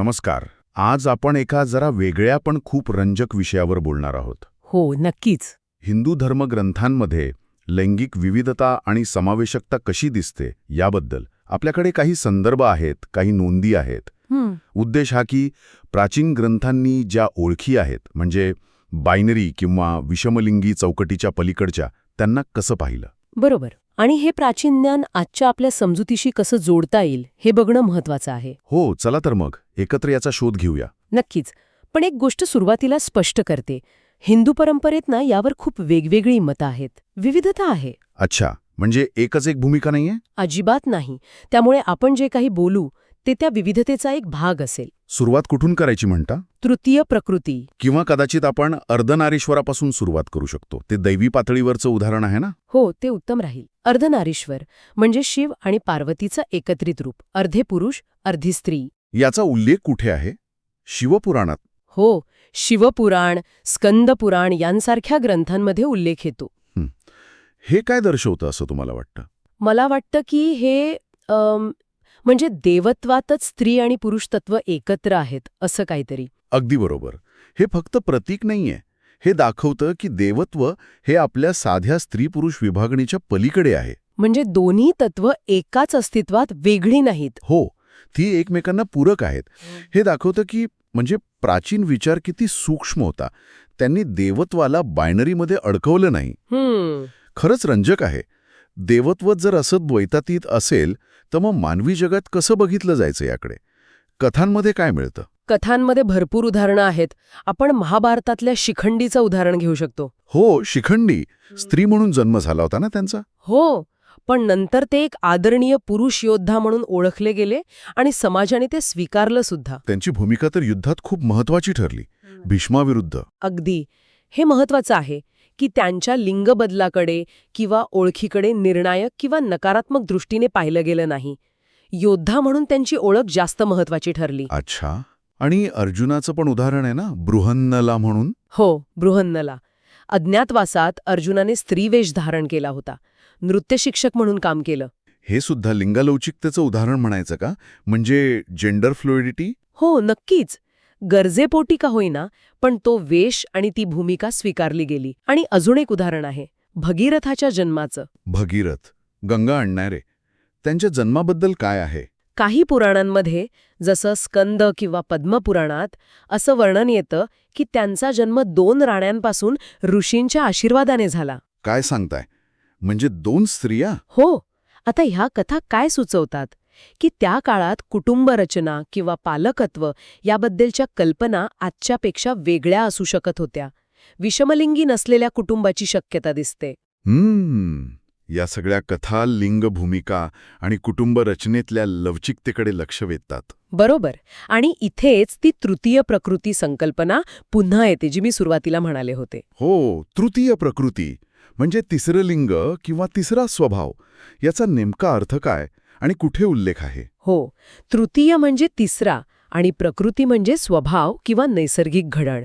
नमस्कार. आज आपण एका जरा वेगळ्या पण खूप रंजक विषयावर बोलणार आहोत. हो नक्कीच. हिंदू धर्मग्रंथांमध्ये लैंगिक विविधता आणि समावेशकता कशी दिसते याबद्दल आपल्याकडे काही संदर्भ आहेत काही नोंदी आहेत. उद्देश हा की प्राचीन ग्रंथांनी ज्या ओळखी आहेत म्हणजे बायनरी किंवा विषमलिंगी चौकटीच्या पलीकडच्या त्यांना कसं पाहिलं? बरोबर. आणि हे प्राचीन ज्ञान आजच्या आपल्या समजुतीशी कसं जोडता येईल हे बघणं महत्वाचं आहे. हो चला तर मग. एकत्र याचा शोध घेऊया. नक्कीच. पण एक गोष्ट सुरुवातीला स्पष्ट करते. हिंदू परंपरेत ना यावर खूप वेगवेगळी मतं आहेत. विविधता आहे. अच्छा. म्हणजे एकच एक भूमिका नाहीये? अजिबात नाही. त्यामुळे आपण जे काही बोलू ते त्या विविधतेचा एक भाग असेल. सुरुवात कुठून करायची म्हणता? तृतीय प्रकृती. किंवा कदाचित आपण अर्धनारीश्वरापासून सुरुवात करू शकतो. ते दैवी पातळीवरचं उदाहरण आहे ना? हो ते उत्तम राहील. अर्धनारीश्वर म्हणजे शिव आणि पार्वतीचं एकत्रित रूप. अर्धे पुरुष अर्धी स्त्री. याचा उल्लेख कुठे आहे? शिवपुराणात. हो शिवपुराण स्कंदपुराण यांसारख्या ग्रंथांमध्ये उल्लेख येतो. हे. काय दर्शवतं असं तुम्हाला वाटतं? मला वाटतं की हे म्हणजे देवत्वातच स्त्री आणि पुरुष तत्व एकत्र आहेत असं काहीतरी. अगदी बरोबर. हे फक्त प्रतीक नाहीये. हे दाखवतं की देवत्व हे आपल्या साध्या स्त्री पुरुष विभागणीच्या पलीकडे आहे. म्हणजे दोन्ही तत्व एकाच अस्तित्वात वेगळी नाहीत. हो ती एकमेकांना पूरक आहेत. हे दाखवतं की म्हणजे प्राचीन विचार किती सूक्ष्म होता. त्यांनी देवत्वाला बायनरीमध्ये अडकवलं नाही. खरंच रंजक आहे. देवत्व जर असं द्वैतातीत असेल तर मग मानवी जगात कसं बघितलं जायचं याकडे? कथांमध्ये काय मिळतं? कथांमध्ये भरपूर उदाहरणं आहेत. आपण महाभारतातल्या शिखंडीचं उदाहरण घेऊ शकतो. हो शिखंडी. स्त्री म्हणून जन्म झाला होता ना त्यांचा? हो. पण नंतर ते एक आदरणीय पुरुष योद्धा म्हणून ओळखले गेले आणि समाजाने ते स्वीकारलं सुद्धा. त्यांची भूमिका तर युद्धात खूप महत्वाची ठरली. भीष्माविरुद्ध. अगदी. हे महत्वाचं आहे की त्यांच्या लिंग बदलाकडे किंवा ओळखीकडे निर्णायक किंवा नकारात्मक दृष्टीने पाहिलं गेलं नाही. योद्धा म्हणून त्यांची ओळख जास्त महत्वाची ठरली. अच्छा. आणि अर्जुनाचं पण उदाहरण आहे ना बृहन्नला म्हणून? हो बृहन्नला. अज्ञातवासात अर्जुनाने स्त्रीवेश धारण केला होता. नृत्य शिक्षक म्हणून काम केलं. हे सुद्धा लिंगालौचिकतेचं उदाहरण म्हणायचं का? म्हणजे जेंडर फ्लुइडिटी हो नक्कीच. गरजेपोटी का होईना पण तो वेश आणि ती भूमिका स्वीकारली गेली. आणि अजून एक उदाहरण आहे भगीरथाच्या जन्माचं. भगीरथ गंगा आणणारे. त्यांच्या जन्माबद्दल काय आहे? काही पुराणांमध्ये जसं स्कंद किंवा पद्मपुराणात असं वर्णन येतं की त्यांचा जन्म दोन राण्यांपासून ऋषींच्या आशीर्वादाने झाला. काय सांगताय? म्हणजे दोन स्त्रिया? हो. आता ह्या कथा काय सुचवतात? की त्या काळात कुटुंब रचना किंवा पालकत्व याबद्दलच्या कल्पना आजच्यापेक्षा वेगळ्या असू शकत होत्या. विषमलिंगी नसलेल्या कुटुंबाची शक्यता दिसते. हम्म. या सगळ्या कथा लिंग भूमिका आणि कुटुंब रचनेतल्या लवचिकतेकडे लक्ष वेधतात. बरोबर. आणि इथेच ती तृतीय प्रकृती संकल्पना पुन्हा येते जी मी सुरुवातीला म्हणाले होते. हो तृतीय प्रकृती. म्हणजे तिसरं लिंग किंवा तिसरा स्वभाव याचा नेमका अर्थ काय आणि कुठे उल्लेख आहे? हो तृतीय म्हणजे तिसरा आणि प्रकृती म्हणजे स्वभाव किंवा नैसर्गिक घडण.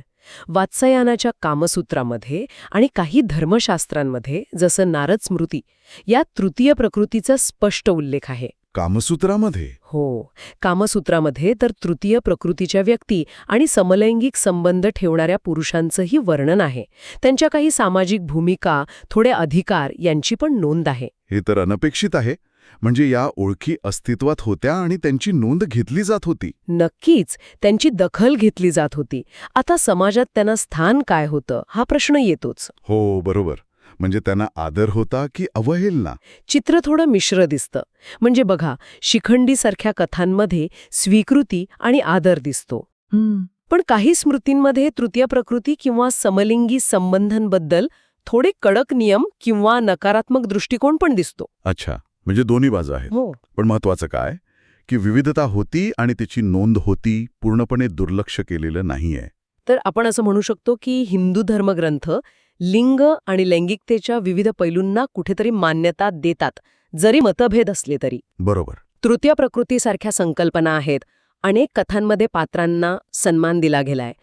वात्सयानाच्या कामसूत्रामध्ये आणि काही धर्मशास्त्रांमध्ये जसं नारद स्मृती या तृतीय प्रकृतीचा स्पष्ट उल्लेख आहे. कामसूत्रामध्ये. हो. कामसूत्रामध्ये तर तृतीय प्रकृतीच्या व्यक्ती आणि समलैंगिक संबंध ठेवणाऱ्या पुरुषांचंही वर्णन आहे. त्यांच्या काही सामाजिक भूमिका थोडे अधिकार यांची पण नोंद आहे. हे तर अनपेक्षित आहे. म्हणजे या ओळखी अस्तित्वात होत्या आणि त्यांची नोंद घेतली जात होती. नक्कीच त्यांची दखल घेतली जात होती. आता समाजात त्यांना स्थान काय होतं हा प्रश्न येतोच. हो बरोबर. म्हणजे त्यांना आदर होता की अवहेलना? चित्र थोडं मिश्र दिसतं. म्हणजे बघा शिखंडीसारख्या कथांमध्ये स्वीकृती आणि आदर दिसतो. पण काही स्मृतींमध्ये तृतीय प्रकृती किंवा समलिंगी संबंधांबद्दल थोडे कडक नियम किंवा नकारात्मक दृष्टिकोन पण दिसतो. अच्छा म्हणजे दोन्ही बाजू आहेत. हो. पण महत्वाचं काय? की विविधता होती आणि त्याची नोंद होती पूर्णपणे दुर्लक्ष केलेलं नाहीये. तर आपण असं म्हणू शकतो की हिंदू धर्मग्रंथ लिंग आणि लैंगिकतेच्या विविध पैलूंना कुठेतरी मान्यता देतात जरी मतभेद असले तरी. बरोबर. तृतीय प्रकृतीसारख्या संकल्पना आहेत. अनेक कथांमध्ये पात्रांना सन्मान दिला गेलाय.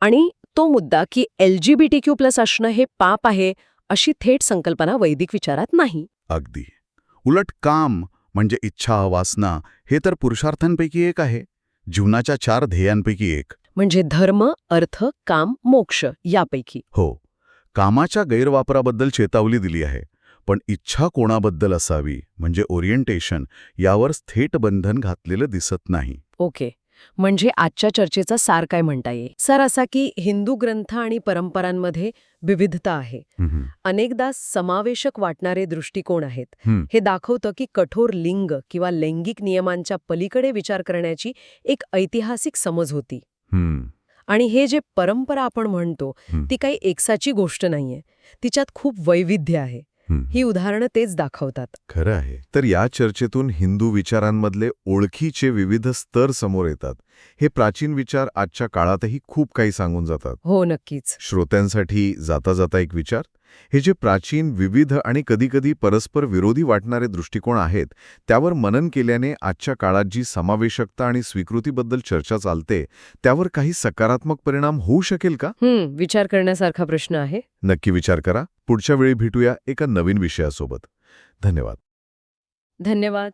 आणि तो मुद्दा की एल क्यू प्लस असणं हे पाप आहे अशी थेट संकल्पना वैदिक विचारात नाही. अगदी. उलट काम म्हणजे इच्छा वासना हे तर पुरुषार्थांपैकी एक आहे. जीवनाच्या चार ध्येयांपैकी एक. म्हणजे धर्म अर्थ काम मोक्ष यापैकी. हो. कामाच्या गैरवापराबद्दल चेतावली दिली आहे पण इच्छा कोणाबद्दल असावी म्हणजे ओरिएंटेशन यावर थेट बंधन घातलेलं दिसत नाही ओके म्हणजे आजच्या चर्चेचा सार काय म्हणता येईल सर असा की हिंदू ग्रंथ आणि परंपरांमध्ये विविधता आहे. अनेकदा समावेशक वाटणारे दृष्टिकोन आहेत हं. हे दाखवतं की कठोर लिंग किंवा लैंगिक नियमांच्या पलीकडे विचार करण्याची एक ऐतिहासिक समज होती. आणि हे जे परंपरा आपण म्हणतो. ती काही एकसाची गोष्ट नाहीये. तिच्यात खूप वैविध्य आहे. ही उदाहरणं तेच दाखवतात. खरं आहे. तर या चर्चेतून हिंदू विचारांमधले ओळखीचे विविध स्तर समोर येतात. हे प्राचीन विचार आजच्या काळातही खूप काही सांगून जातात. हो नक्कीच. श्रोत्यांसाठी जाता जाता एक विचार. हे जे प्राचीन विविध आणि कधीकधी परस्पर विरोधी वाटणारे दृष्टिकोन आहेत त्यावर मनन केल्याने आजच्या काळात जी समावेशकता आणि स्वीकृतीबद्दल चर्चा चालते त्यावर काही सकारात्मक परिणाम होऊ शकेल का? विचार करण्यासारखा प्रश्न आहे. नक्की विचार करा. पुढच्या वेळी भेटूया एका नवीन विषयासोबत. धन्यवाद. धन्यवाद.